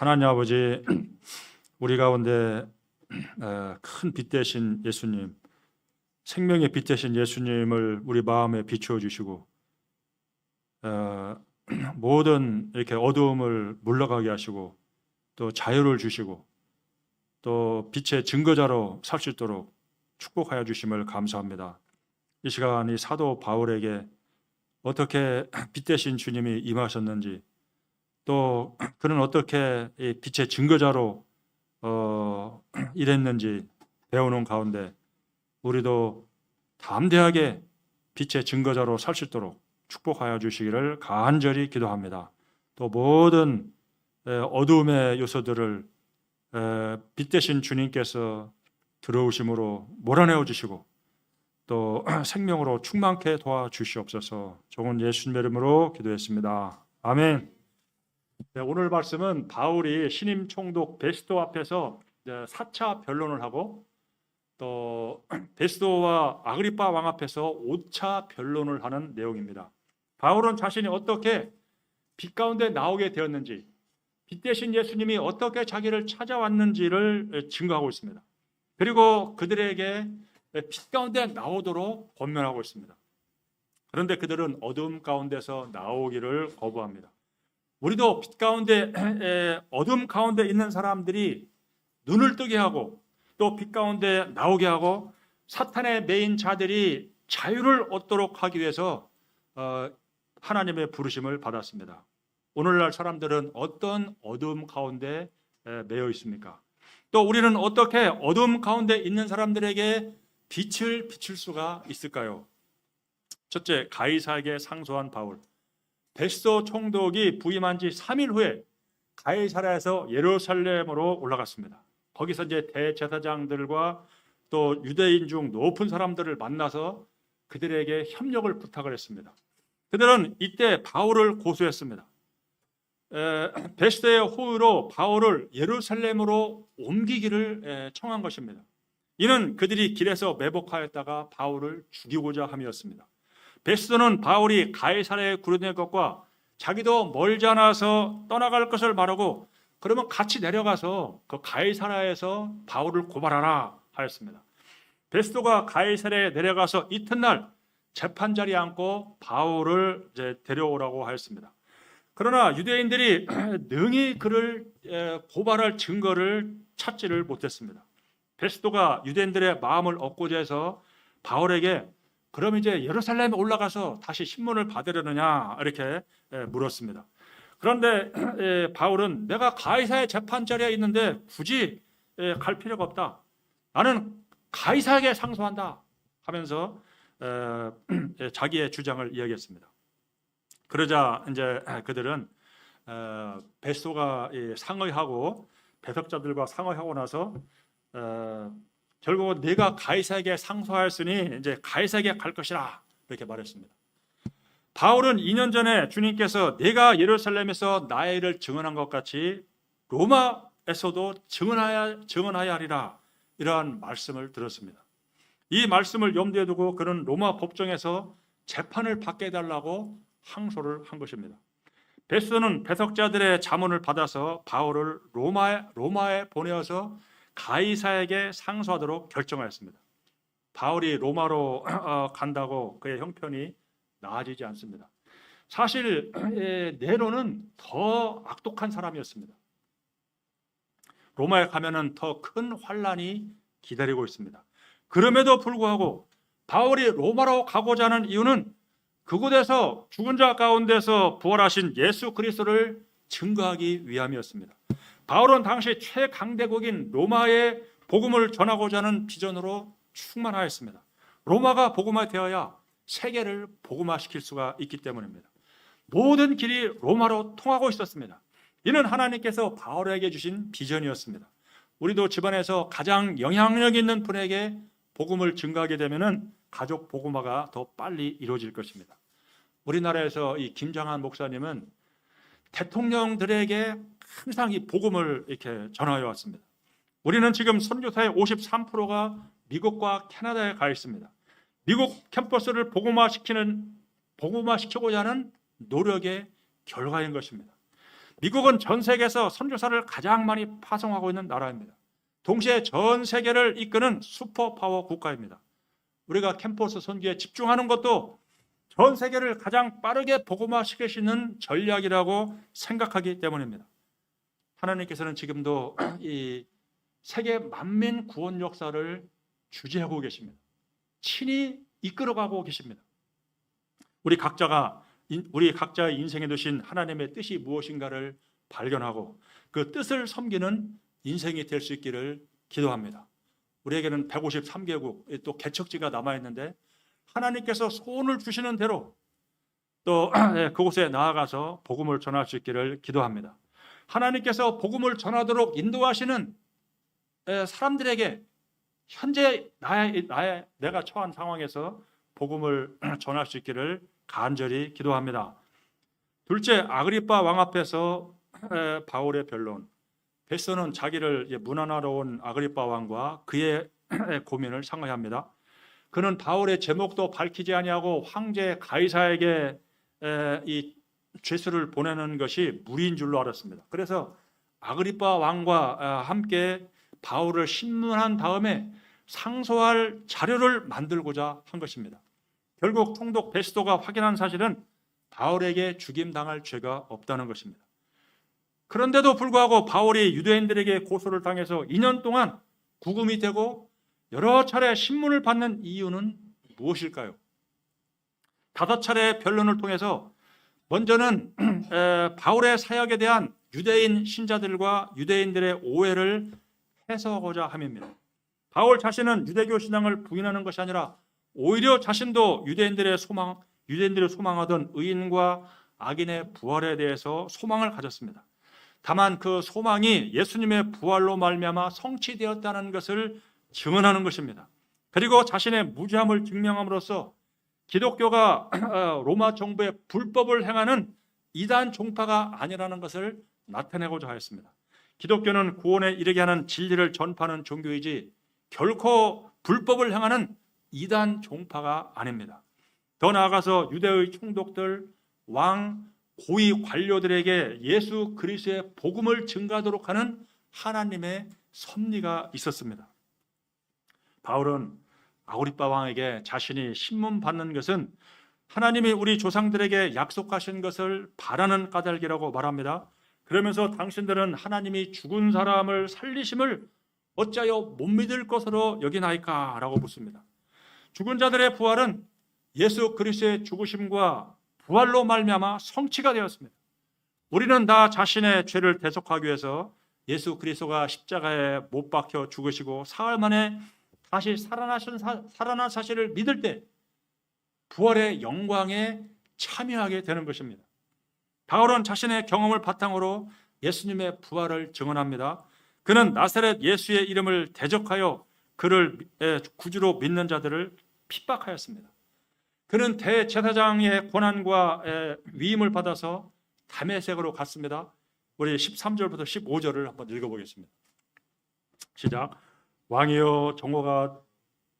하나님 아버지 우리 가운데 어, 큰빛 대신 예수님 생명의 빛 대신 예수님을 우리 마음에 비추어 주시고 어, 모든 이렇게 어두움을 물러가게 하시고 또 자유를 주시고 또 빛의 증거자로 살 수 있도록 축복하여 주심을 감사합니다. 이 시간 이 사도 바울에게 어떻게 빛 대신 주님이 임하셨는지 또 그는 어떻게 이 빛의 증거자로 어, 일했는지 배우는 가운데 우리도 담대하게 빛의 증거자로 살 수 있도록 축복하여 주시기를 간절히 기도합니다. 또 모든 에, 어두움의 요소들을 에, 빛 대신 주님께서 들어오심으로 몰아내어 주시고 또 생명으로 충만케 도와주시옵소서. 좋은 예수님 이름으로 기도했습니다. 아멘. 네, 오늘 말씀은 바울이 신임 총독 베스도 앞에서 이제 4차 변론을 하고 또 베스도와 아그리파 왕 앞에서 5차 변론을 하는 내용입니다. 바울은 자신이 어떻게 빛 가운데 나오게 되었는지 빛 대신 예수님이 어떻게 자기를 찾아왔는지를 증거하고 있습니다. 그리고 그들에게 빛 가운데 나오도록 권면하고 있습니다. 그런데 그들은 어둠 가운데서 나오기를 거부합니다. 우리도 빛 가운데 에, 어둠 가운데 있는 사람들이 눈을 뜨게 하고 또 빛 가운데 나오게 하고 사탄의 메인 자들이 자유를 얻도록 하기 위해서 어, 하나님의 부르심을 받았습니다. 오늘날 사람들은 어떤 어둠 가운데 에, 매여 있습니까? 또 우리는 어떻게 어둠 가운데 있는 사람들에게 빛을 비출 수가 있을까요? 첫째, 가이사에게 상소한 바울. 베스도 총독이 부임한 지 3일 후에 가이사라에서 예루살렘으로 올라갔습니다. 거기서 이제 대제사장들과 또 유대인 중 높은 사람들을 만나서 그들에게 협력을 부탁을 했습니다. 그들은 이때 바울을 고소했습니다. 에, 베스도의 호의로 바울을 예루살렘으로 옮기기를 에, 청한 것입니다. 이는 그들이 길에서 매복하였다가 바울을 죽이고자 함이었습니다. 베스도는 바울이 가이사라에 구려낸 것과 자기도 멀지 않아서 떠나갈 것을 말하고 그러면 같이 내려가서 그 가이사라에서 바울을 고발하라 하였습니다. 베스도가 가이사라에 내려가서 이튿날 재판 자리에 앉고 바울을 이제 데려오라고 하였습니다. 그러나 유대인들이 능히 그를 에, 고발할 증거를 찾지를 못했습니다. 베스도가 유대인들의 마음을 얻고자 해서 바울에게 그럼 이제 예루살렘에 올라가서 다시 신문을 받으려느냐 이렇게 에, 물었습니다. 그런데 에, 바울은 내가 가이사의 재판 자리에 있는데 굳이 에, 갈 필요가 없다. 나는 가이사에게 상소한다 하면서 에, 에, 자기의 주장을 이야기했습니다. 그러자 이제 그들은 어, 베스도가 이 상의하고 배석자들과 상의하고 나서 어, 결국 내가 가이사에게 상소하였으니 이제 가이사에게 갈 것이라 이렇게 말했습니다. 바울은 2년 전에 주님께서 내가 예루살렘에서 나의 일을 증언한 것 같이 로마에서도 증언하여 증언하여 하리라 이러한 말씀을 들었습니다. 이 말씀을 염두에 두고 그는 로마 법정에서 재판을 받게 해달라고 항소를 한 것입니다. 베스는 배석자들의 자문을 받아서 바울을 로마에 로마에 보내어서 가이사에게 상소하도록 결정하였습니다. 바울이 로마로 어, 간다고 그의 형편이 나아지지 않습니다. 사실 에, 네로는 더 악독한 사람이었습니다. 로마에 가면은 더 큰 환란이 기다리고 있습니다. 그럼에도 불구하고 바울이 로마로 가고자 하는 이유는 그곳에서 죽은 자 가운데서 부활하신 예수 그리스도를 증거하기 위함이었습니다. 바울은 당시 최강대국인 로마의 복음을 전하고자 하는 비전으로 충만하였습니다. 로마가 복음화되어야 세계를 복음화시킬 수가 있기 때문입니다. 모든 길이 로마로 통하고 있었습니다. 이는 하나님께서 바울에게 주신 비전이었습니다. 우리도 집안에서 가장 영향력 있는 분에게 복음을 증가하게 되면은 가족 복음화가 더 빨리 이루어질 것입니다. 우리나라에서 이 김장한 목사님은 대통령들에게 항상 이 복음을 이렇게 전하여 왔습니다. 우리는 지금 선교사의 53%가 미국과 캐나다에 가 있습니다. 미국 캠퍼스를 복음화시키는 복음화시키고자 하는 노력의 결과인 것입니다. 미국은 전 세계에서 선교사를 가장 많이 파송하고 있는 나라입니다. 동시에 전 세계를 이끄는 슈퍼파워 국가입니다. 우리가 캠퍼스 선교에 집중하는 것도 전 세계를 가장 빠르게 있는 전략이라고 생각하기 때문입니다. 하나님께서는 지금도 이 세계 만민 구원 역사를 주재하고 계십니다. 친히 이끌어가고 계십니다. 우리 각자가 인- 우리 각자의 인생에 두신 하나님의 뜻이 무엇인가를 발견하고 그 뜻을 섬기는 인생이 될 수 있기를 기도합니다. 우리에게는 153개국 또 개척지가 남아 있는데 하나님께서 소원을 주시는 대로 또 예, 그곳에 나아가서 복음을 전할 수 있기를 기도합니다. 하나님께서 복음을 전하도록 인도하시는 예, 사람들에게 현재 나의, 나의 내가 처한 상황에서 복음을 전할 수 있기를 간절히 기도합니다. 둘째 아그리파 왕 앞에서 에, 바울의 변론. 베스는 자기를 문안하러 온 아그리파 왕과 그의 고민을 상의합니다. 그는 바울의 제목도 밝히지 아니하고 황제 가이사에게 에, 이 죄수를 보내는 것이 무리인 줄로 알았습니다. 그래서 아그리파 왕과 아, 함께 바울을 신문한 다음에 상소할 자료를 만들고자 한 것입니다. 결국 총독 베스도가 확인한 사실은 바울에게 죽임 당할 죄가 없다는 것입니다. 그런데도 불구하고 바울이 유대인들에게 고소를 당해서 2년 동안 구금이 되고 여러 차례 신문을 받는 이유는 무엇일까요? 다섯 차례 변론을 통해서 먼저는 에, 바울의 사역에 대한 유대인 신자들과 유대인들의 오해를 해소하고자 함입니다. 바울 자신은 유대교 신앙을 부인하는 것이 아니라 오히려 자신도 유대인들의 소망, 유대인들이 소망하던 의인과 악인의 부활에 대해서 소망을 가졌습니다. 다만 그 소망이 예수님의 부활로 말미암아 성취되었다는 것을 증언하는 것입니다. 그리고 자신의 무죄함을 증명함으로써 기독교가 어, 로마 정부의 불법을 행하는 이단 종파가 아니라는 것을 나타내고자 하였습니다. 기독교는 구원에 이르게 하는 진리를 전파하는 종교이지 결코 불법을 행하는 이단 종파가 아닙니다. 더 나아가서 유대의 총독들, 왕, 고위 관료들에게 예수 그리스도의 복음을 증가하도록 하는 하나님의 섭리가 있었습니다. 바울은 아우리빠 왕에게 자신이 신문 받는 것은 하나님이 우리 조상들에게 약속하신 것을 바라는 까닭이라고 말합니다. 그러면서 당신들은 하나님이 죽은 사람을 살리심을 어찌하여 못 믿을 것으로 여기나이까라고 묻습니다. 죽은 자들의 부활은 예수 그리스도의 죽으심과 부활로 말미암아 성취가 되었습니다. 우리는 다 자신의 죄를 대속하기 위해서 예수 그리스도가 십자가에 못 박혀 죽으시고 사흘 만에 다시 살아나신 사, 살아난 사실을 믿을 때 부활의 영광에 참여하게 되는 것입니다. 바울은 자신의 경험을 바탕으로 예수님의 부활을 증언합니다. 그는 나사렛 예수의 이름을 대적하여 그를 에, 구주로 믿는 자들을 핍박하였습니다. 그는 대제사장의 에, 위임을 받아서 다메섹으로 갔습니다. 우리 13절부터 15절을 한번 읽어보겠습니다. 시작. 왕이여 정오가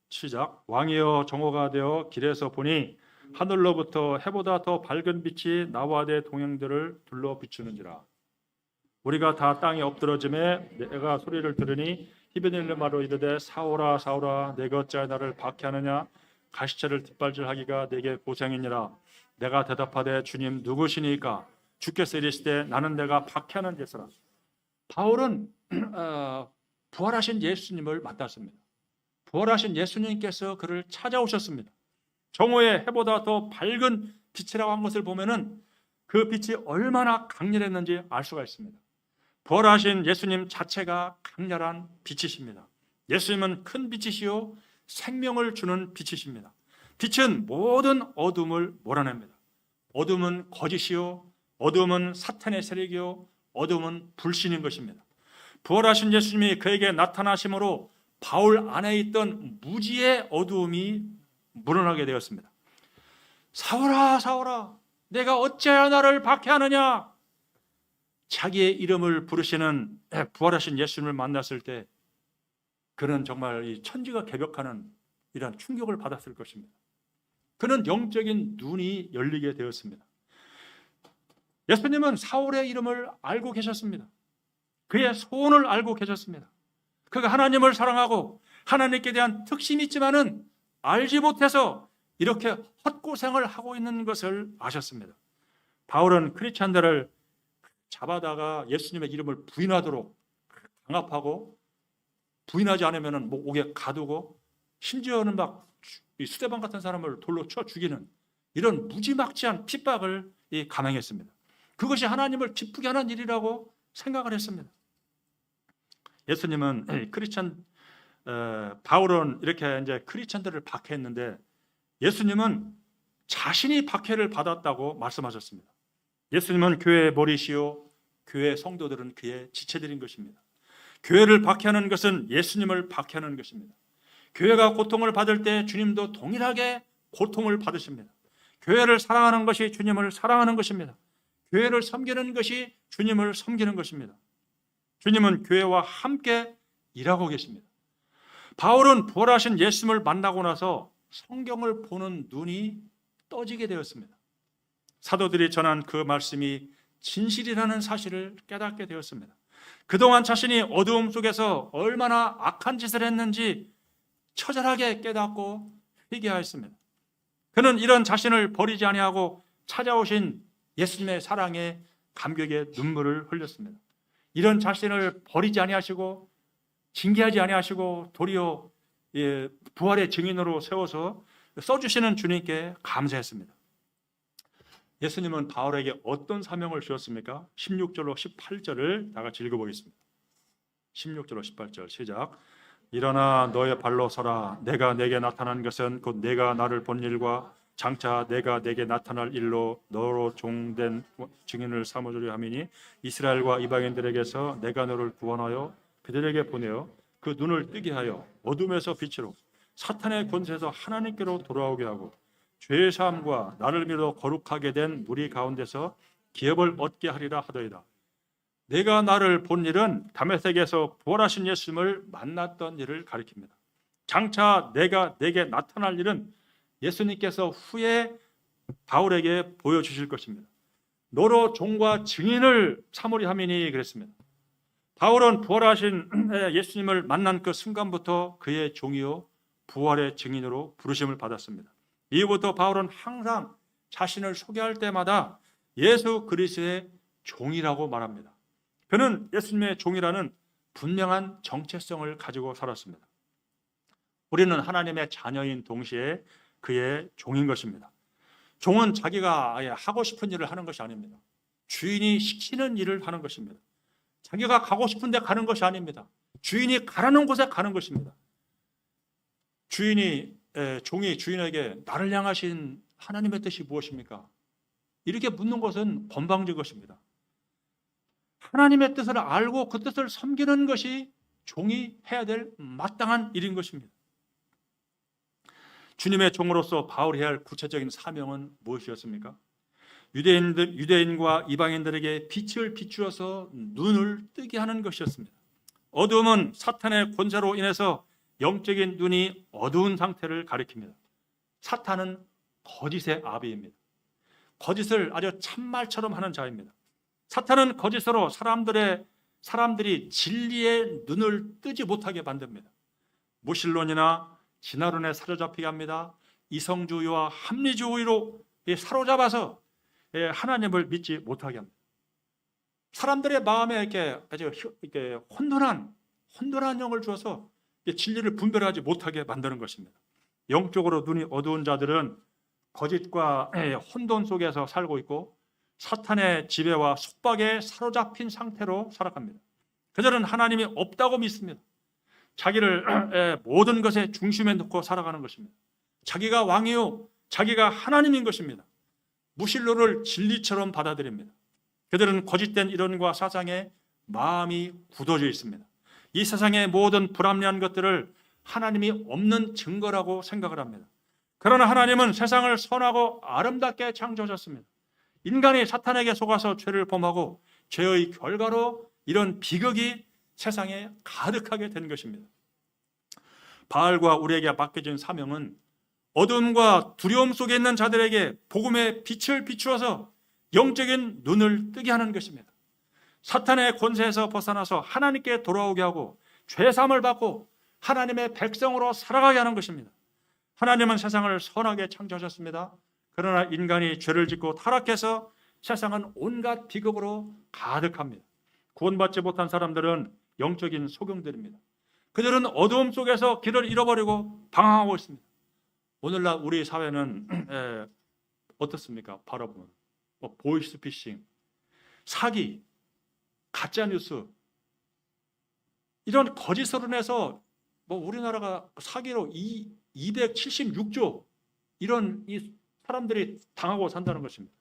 시작. 왕이여 정오가 되어 길에서 보니 하늘로부터 해보다 더 밝은 빛이 나와 내 동행들을 둘러 비추는지라. 우리가 다 땅에 엎드러짐에 내가 소리를 들으니 히브릴레마로 이르되 사오라 사오라 내가 어찌하여 나를 박해하느냐 가시체를 뒷발질하기가 내게 고생이니라 내가 대답하되 주님 누구시니까 주께서 이르시되 나는 내가 박해하는 자라 바울은 어, 부활하신 예수님을 만났습니다. 부활하신 예수님께서 그를 찾아오셨습니다. 정오의 해보다 더 밝은 빛이라고 한 것을 보면은 그 빛이 얼마나 강렬했는지 알 수가 있습니다. 부활하신 예수님 자체가 강렬한 빛이십니다. 예수님은 큰 빛이시요 생명을 주는 빛이십니다. 빛은 모든 어둠을 몰아냅니다. 어둠은 거짓이요, 어둠은 사탄의 세력이요, 어둠은 불신인 것입니다. 부활하신 예수님이 그에게 나타나심으로 바울 안에 있던 무지의 어두움이 물어나게 되었습니다. 사오라 사오라 내가 어찌하여 나를 박해하느냐 자기의 이름을 부르시는 부활하신 예수님을 만났을 때 그는 정말 이 천지가 개벽하는 이러한 충격을 받았을 것입니다. 그는 영적인 눈이 열리게 되었습니다. 예수님은 사울의 이름을 알고 계셨습니다. 그의 소원을 알고 계셨습니다. 그가 하나님을 사랑하고 하나님께 대한 특심이 있지만은 알지 못해서 이렇게 헛고생을 하고 있는 것을 아셨습니다. 바울은 크리스찬들을 잡아다가 예수님의 이름을 부인하도록 강압하고 부인하지 않으면 목에 가두고 심지어는 막 수대방 같은 사람을 돌로 쳐 죽이는 이런 무지막지한 핍박을 감행했습니다. 그것이 하나님을 기쁘게 하는 일이라고 생각을 했습니다. 예수님은 크리스찬 어, 바울은 이렇게 이제 크리스찬들을 박해했는데 예수님은 자신이 박해를 받았다고 말씀하셨습니다. 예수님은 교회의 머리시요 교회 성도들은 그의 지체들인 것입니다. 교회를 박해하는 것은 예수님을 박해하는 것입니다. 교회가 고통을 받을 때 주님도 동일하게 고통을 받으십니다. 교회를 사랑하는 것이 주님을 사랑하는 것입니다. 교회를 섬기는 것이 주님을 섬기는 것입니다. 주님은 교회와 함께 일하고 계십니다. 바울은 부활하신 예수님을 만나고 나서 성경을 보는 눈이 떠지게 되었습니다. 사도들이 전한 그 말씀이 진실이라는 사실을 깨닫게 되었습니다. 그동안 자신이 어두움 속에서 얼마나 악한 짓을 했는지 처절하게 깨닫고 회개하였습니다. 그는 이런 자신을 버리지 아니하고 찾아오신 예수님의 사랑에 감격의 눈물을 흘렸습니다. 이런 자신을 버리지 아니하시고 징계하지 아니하시고 도리어 예, 부활의 증인으로 세워서 써주시는 주님께 감사했습니다. 예수님은 바울에게 어떤 사명을 주었습니까? 16절로 18절을 다 같이 읽어보겠습니다. 16절로 18절 시작. 일어나 너의 발로 서라. 내가 내게 나타난 것은 곧 내가 나를 본 일과 장차 내가 내게 나타날 일로 너로 종된 증인을 삼아주려 함이니 이스라엘과 이방인들에게서 내가 너를 구원하여 그들에게 보내어 그 눈을 뜨게 하여 어둠에서 빛으로 사탄의 권세에서 하나님께로 돌아오게 하고 죄의 사함과 나를 믿어 거룩하게 된 무리 가운데서 기업을 얻게 하리라 하더이다. 내가 나를 본 일은 다메섹에서 부활하신 예수님을 만났던 일을 가리킵니다. 장차 내가 내게 나타날 일은 예수님께서 후에 바울에게 보여주실 것입니다. 너로 종과 증인을 사모리 하미니 그랬습니다. 바울은 부활하신 예수님을 만난 그 순간부터 그의 종이요 부활의 증인으로 부르심을 받았습니다. 이후부터 바울은 항상 자신을 소개할 때마다 예수 그리스도의 종이라고 말합니다. 그는 예수님의 종이라는 분명한 정체성을 가지고 살았습니다. 우리는 하나님의 자녀인 동시에 그의 종인 것입니다. 종은 자기가 하고 싶은 일을 하는 것이 아닙니다. 주인이 시키는 일을 하는 것입니다. 자기가 가고 싶은 데 가는 것이 아닙니다. 주인이 가라는 곳에 가는 것입니다. 주인이 종이 주인에게 나를 향하신 하나님의 뜻이 무엇입니까? 이렇게 묻는 것은 건방진 것입니다. 하나님의 뜻을 알고 그 뜻을 섬기는 것이 종이 해야 될 마땅한 일인 것입니다. 주님의 종으로서 바울이 해야 할 구체적인 사명은 무엇이었습니까? 유대인들 유대인과 이방인들에게 빛을 비추어서 눈을 뜨게 하는 것이었습니다. 어두움은 사탄의 권세로 인해서 영적인 눈이 어두운 상태를 가리킵니다. 사탄은 거짓의 아비입니다. 거짓을 아주 참말처럼 하는 자입니다. 사탄은 거짓으로 사람들의 사람들이 진리의 눈을 뜨지 못하게 만듭니다. 무신론이나 진화론에 사로잡히게 합니다. 이성주의와 합리주의로 사로잡아서 하나님을 믿지 못하게 합니다. 사람들의 마음에 이렇게 아주 이렇게 혼돈한 혼돈한 영을 주어서 진리를 분별하지 못하게 만드는 것입니다. 영적으로 눈이 어두운 자들은 거짓과 혼돈 속에서 살고 있고 사탄의 지배와 속박에 사로잡힌 상태로 살아갑니다. 그들은 하나님이 없다고 믿습니다. 자기를 모든 것의 중심에 놓고 살아가는 것입니다. 자기가 왕이요, 자기가 하나님인 것입니다. 무신론을 진리처럼 받아들입니다. 그들은 거짓된 이론과 사상에 마음이 굳어져 있습니다. 이 세상의 모든 불합리한 것들을 하나님이 없는 증거라고 생각을 합니다. 그러나 하나님은 세상을 선하고 아름답게 창조하셨습니다. 인간이 사탄에게 속아서 죄를 범하고 죄의 결과로 이런 비극이 세상에 가득하게 된 것입니다. 바알과 우리에게 맡겨진 사명은 어둠과 두려움 속에 있는 자들에게 복음의 빛을 비추어서 영적인 눈을 뜨게 하는 것입니다. 사탄의 권세에서 벗어나서 하나님께 돌아오게 하고 죄사함을 받고 하나님의 백성으로 살아가게 하는 것입니다. 하나님은 세상을 선하게 창조하셨습니다. 그러나 인간이 죄를 짓고 타락해서 세상은 온갖 비극으로 가득합니다. 구원받지 못한 사람들은 영적인 소경들입니다. 그들은 어두움 속에서 길을 잃어버리고 방황하고 있습니다. 오늘날 우리 사회는 에, 어떻습니까? 바라보면 뭐 보이스피싱, 사기, 가짜 뉴스 이런 거짓 서론에서 뭐 우리나라가 사기로 이 276조 이런 이 사람들이 당하고 산다는 것입니다.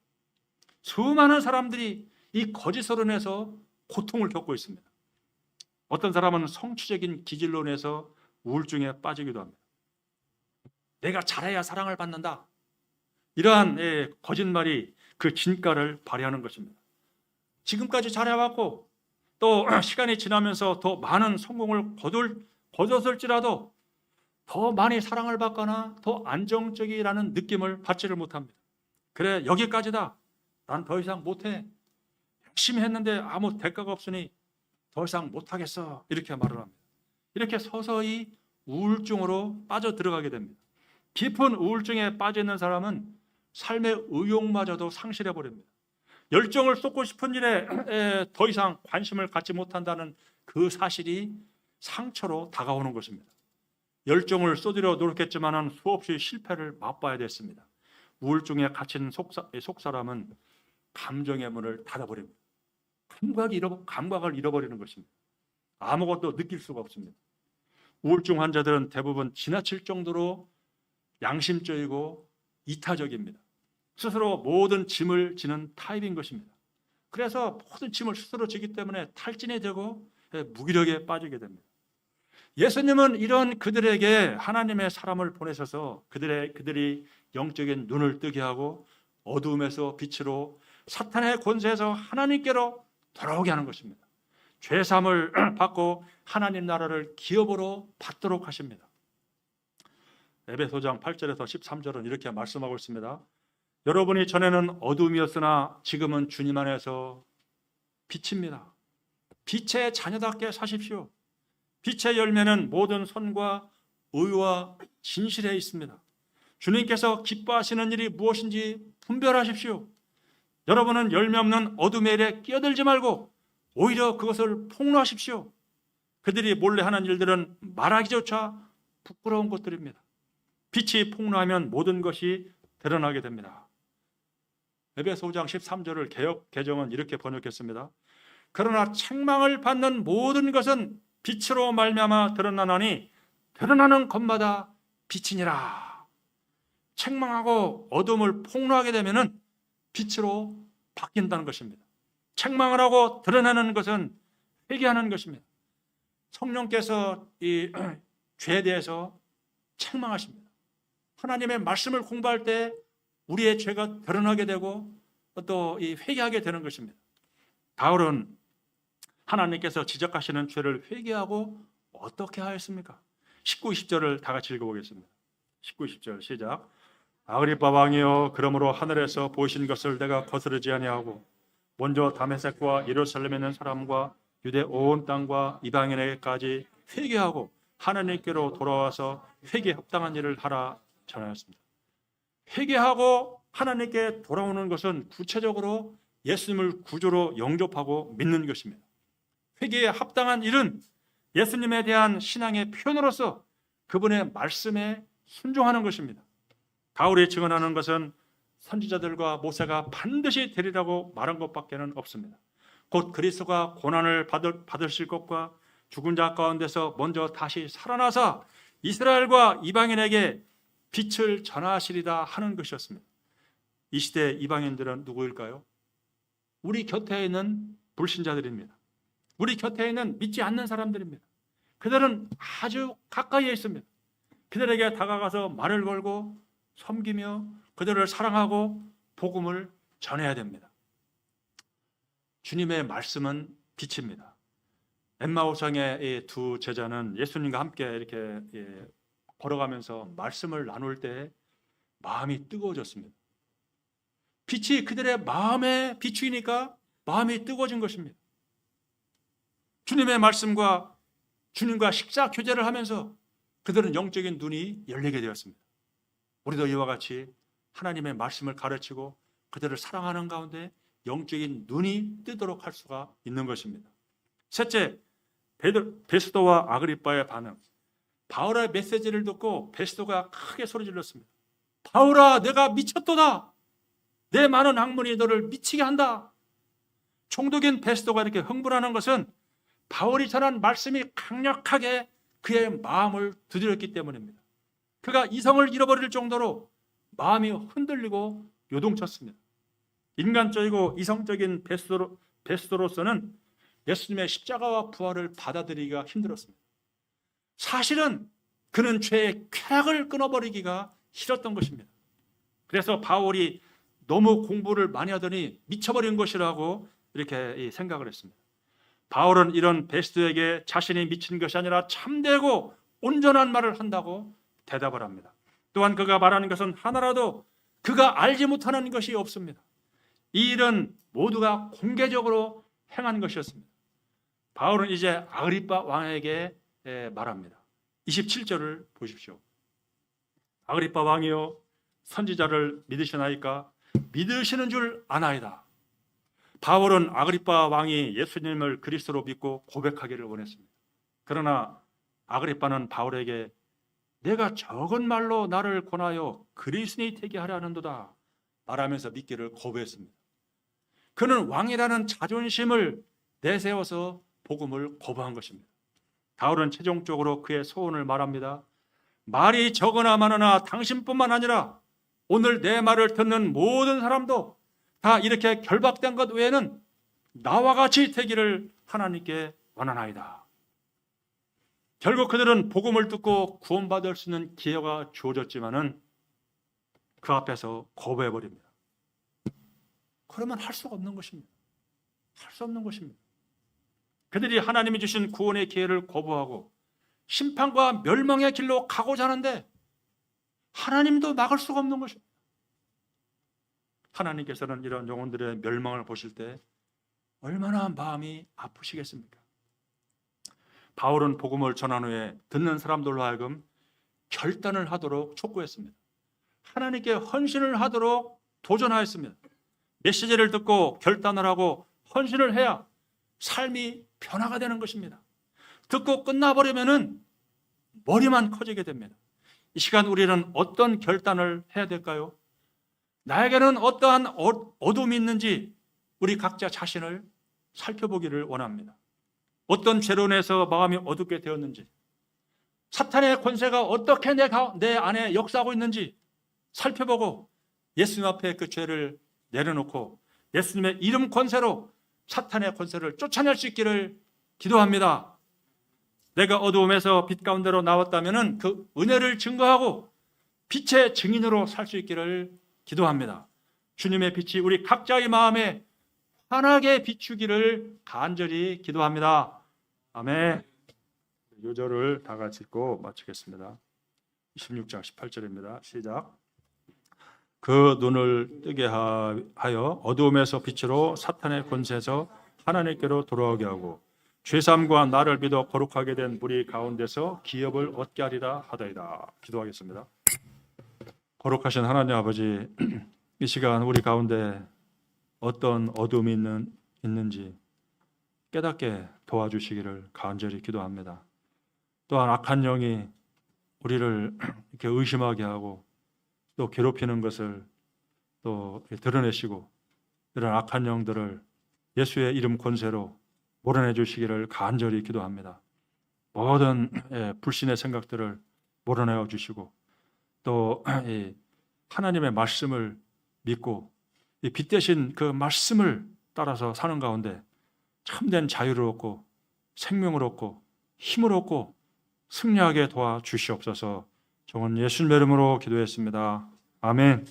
수많은 사람들이 이 거짓 서론에서 고통을 겪고 있습니다. 어떤 사람은 성취적인 기질론에서 우울증에 빠지기도 합니다. 내가 잘해야 사랑을 받는다. 이러한 예, 거짓말이 그 진가를 발휘하는 것입니다. 지금까지 잘해왔고 또 시간이 지나면서 더 많은 성공을 거둘, 거뒀을지라도 더 많이 사랑을 받거나 더 안정적이라는 느낌을 받지를 못합니다. 그래 여기까지다. 난 더 이상 못해. 열심히 했는데 아무 대가가 없으니 더 이상 못하겠어. 이렇게 말을 합니다. 이렇게 서서히 우울증으로 빠져 들어가게 됩니다. 깊은 우울증에 빠져 있는 사람은 삶의 의욕마저도 상실해 버립니다. 열정을 쏟고 싶은 일에 에, 더 이상 관심을 갖지 못한다는 그 사실이 상처로 다가오는 것입니다. 열정을 쏟으려 노력했지만은 수없이 실패를 맛봐야 됐습니다. 우울증에 갇힌 속사, 속사람은 감정의 문을 닫아버립니다. 감각이 잃어, 감각을 잃어버리는 것입니다. 아무것도 느낄 수가 없습니다. 우울증 환자들은 대부분 지나칠 정도로 양심적이고 이타적입니다. 스스로 모든 짐을 지는 타입인 것입니다. 그래서 모든 짐을 스스로 지기 때문에 탈진이 되고 예, 무기력에 빠지게 됩니다. 예수님은 이런 그들에게 하나님의 사람을 보내셔서 그들의 그들이 영적인 눈을 뜨게 하고 어두움에서 빛으로 사탄의 권세에서 하나님께로 돌아오게 하는 것입니다. 죄 사함을 받고 하나님 나라를 기업으로 받도록 하십니다. 에베소장 8절에서 13절은 이렇게 말씀하고 있습니다. 여러분이 전에는 어둠이었으나 지금은 주님 안에서 빛입니다. 빛의 자녀답게 사십시오. 빛의 열매는 모든 선과 의와 진실에 있습니다. 주님께서 기뻐하시는 일이 무엇인지 분별하십시오. 여러분은 열매 없는 어둠의 일에 끼어들지 말고 오히려 그것을 폭로하십시오. 그들이 몰래 하는 일들은 말하기조차 부끄러운 것들입니다. 빛이 폭로하면 모든 것이 드러나게 됩니다. 에베소 5장 13절을 개혁 개정은 이렇게 번역했습니다. 그러나 책망을 받는 모든 것은 빛으로 말미암아 드러나나니 드러나는 것마다 빛이니라. 책망하고 어둠을 폭로하게 되면은 빛으로 바뀐다는 것입니다. 책망을 하고 드러내는 것은 회개하는 것입니다. 성령께서 이 죄에 대해서 책망하십니다. 하나님의 말씀을 공부할 때 우리의 죄가 드러나게 되고 또 이 회개하게 되는 것입니다. 바울은 하나님께서 지적하시는 죄를 회개하고 어떻게 하였습니까? 19, 20절을 다 같이 읽어보겠습니다. 19, 20절 시작. 아그리빠 왕이여 그러므로 하늘에서 보신 것을 내가 거스르지 아니하고 먼저 다메섹과 예루살렘에 있는 사람과 유대 온 땅과 이방인에게까지 회개하고 하나님께로 돌아와서 회개 합당한 일을 하라 전하였습니다. 회개하고 하나님께 돌아오는 것은 구체적으로 예수님을 구조로 영접하고 믿는 것입니다. 회개에 합당한 일은 예수님에 대한 신앙의 표현으로서 그분의 말씀에 순종하는 것입니다. 바울이 증언하는 것은 선지자들과 모세가 반드시 되리라고 말한 것밖에는 없습니다. 곧 그리스도가 고난을 받을, 받으실 것과 죽은 자 가운데서 먼저 다시 살아나사 이스라엘과 이방인에게 빛을 전하시리다 하는 것이었습니다. 이 시대 이방인들은 누구일까요? 우리 곁에 있는 불신자들입니다. 우리 곁에 있는 믿지 않는 사람들입니다. 그들은 아주 가까이에 있습니다. 그들에게 다가가서 말을 걸고 섬기며 그들을 사랑하고 복음을 전해야 됩니다. 주님의 말씀은 빛입니다. 엠마오상의 두 제자는 예수님과 함께 이렇게 예, 걸어가면서 말씀을 나눌 때 마음이 뜨거워졌습니다. 빛이 그들의 마음에 비추이니까 마음이 뜨거워진 것입니다. 주님의 말씀과 주님과 식사 교제를 하면서 그들은 영적인 눈이 열리게 되었습니다. 우리도 이와 같이 하나님의 말씀을 가르치고 그들을 사랑하는 가운데 영적인 눈이 뜨도록 할 수가 있는 것입니다. 셋째, 베스도와 아그리빠의 반응. 바울의 메시지를 듣고 베스도가 크게 소리 질렀습니다. 바울아, 내가 미쳤도다. 내 많은 학문이 너를 미치게 한다. 총독인 베스도가 이렇게 흥분하는 것은 바울이 전한 말씀이 강력하게 그의 마음을 두드렸기 때문입니다. 그가 이성을 잃어버릴 정도로 마음이 흔들리고 요동쳤습니다. 인간적이고 이성적인 베스도로, 베스도로서는 예수님의 십자가와 부활을 받아들이기가 힘들었습니다. 사실은 그는 죄의 쾌락을 끊어버리기가 싫었던 것입니다. 그래서 바울이 너무 공부를 많이 하더니 미쳐버린 것이라고 이렇게 생각을 했습니다. 바울은 이런 베스도에게 자신이 미친 것이 아니라 참되고 온전한 말을 한다고 대답을 합니다. 또한 그가 말하는 것은 하나라도 그가 알지 못하는 것이 없습니다. 이 일은 모두가 공개적으로 행한 것이었습니다. 바울은 이제 아그리빠 왕에게 에, 말합니다. 27절을 보십시오. 아그리빠 왕이여 선지자를 믿으시나이까 믿으시는 줄 아나이다. 바울은 아그리빠 왕이 예수님을 그리스도로 믿고 고백하기를 원했습니다. 그러나 아그리빠는 바울에게 내가 적은 말로 나를 권하여 그리스도인이 되게 하려 하는도다 말하면서 믿기를 거부했습니다. 그는 왕이라는 자존심을 내세워서 복음을 거부한 것입니다. 바울은 최종적으로 그의 소원을 말합니다. 말이 적으나 많으나 당신뿐만 아니라 오늘 내 말을 듣는 모든 사람도 다 이렇게 결박된 것 외에는 나와 같이 되기를 하나님께 원하나이다. 결국 그들은 복음을 듣고 구원받을 수 있는 기회가 주어졌지만은 그 앞에서 거부해 버립니다. 그러면 할 수가 없는 것입니다. 할 수 없는 것입니다. 그들이 하나님이 주신 구원의 기회를 거부하고 심판과 멸망의 길로 가고자 하는데 하나님도 막을 수가 없는 것입니다. 하나님께서는 이런 영혼들의 멸망을 보실 때 얼마나 마음이 아프시겠습니까? 바울은 복음을 전한 후에 듣는 사람들로 하여금 결단을 하도록 촉구했습니다. 하나님께 헌신을 하도록 도전하였습니다. 메시지를 듣고 결단을 하고 헌신을 해야 삶이 변화가 되는 것입니다. 듣고 끝나버리면은 머리만 커지게 됩니다. 이 시간 우리는 어떤 결단을 해야 될까요? 나에게는 어떠한 어- 어둠이 있는지 우리 각자 자신을 살펴보기를 원합니다. 어떤 죄로 인해서 마음이 어둡게 되었는지, 사탄의 권세가 어떻게 내, 가- 내 안에 역사하고 있는지 살펴보고 예수님 앞에 그 죄를 내려놓고 예수님의 이름 권세로 사탄의 권세를 쫓아낼 수 있기를 기도합니다. 내가 어두움에서 빛 가운데로 나왔다면 그 은혜를 증거하고 빛의 증인으로 살 수 있기를 기도합니다. 주님의 빛이 우리 각자의 마음에 환하게 비추기를 간절히 기도합니다. 아멘. 요절을 다 같이 읽고 마치겠습니다. 26장 18절입니다. 시작. 그 눈을 뜨게 하- 하여 어두움에서 빛으로 사탄의 권세에서 하나님께로 돌아오게 하고 죄삼과 나를 믿어 거룩하게 된 무리 가운데서 기업을 얻게 하리라 하다이다. 기도하겠습니다. 거룩하신 하나님 아버지, 이 시간 우리 가운데 어떤 어둠이 있는, 있는지 깨닫게 도와주시기를 간절히 기도합니다. 또한 악한 영이 우리를 이렇게 의심하게 하고 또 괴롭히는 것을 또 드러내시고 이런 악한 영들을 예수의 이름 권세로 몰아내 주시기를 간절히 기도합니다. 모든 예, 불신의 생각들을 몰아내어 주시고 또 이 하나님의 말씀을 믿고 이빛 대신 그 말씀을 따라서 사는 가운데 참된 자유를 얻고 생명을 얻고 힘을 얻고 승리하게 도와 주시옵소서. 정원 예수님의 이름으로 기도했습니다. 아멘.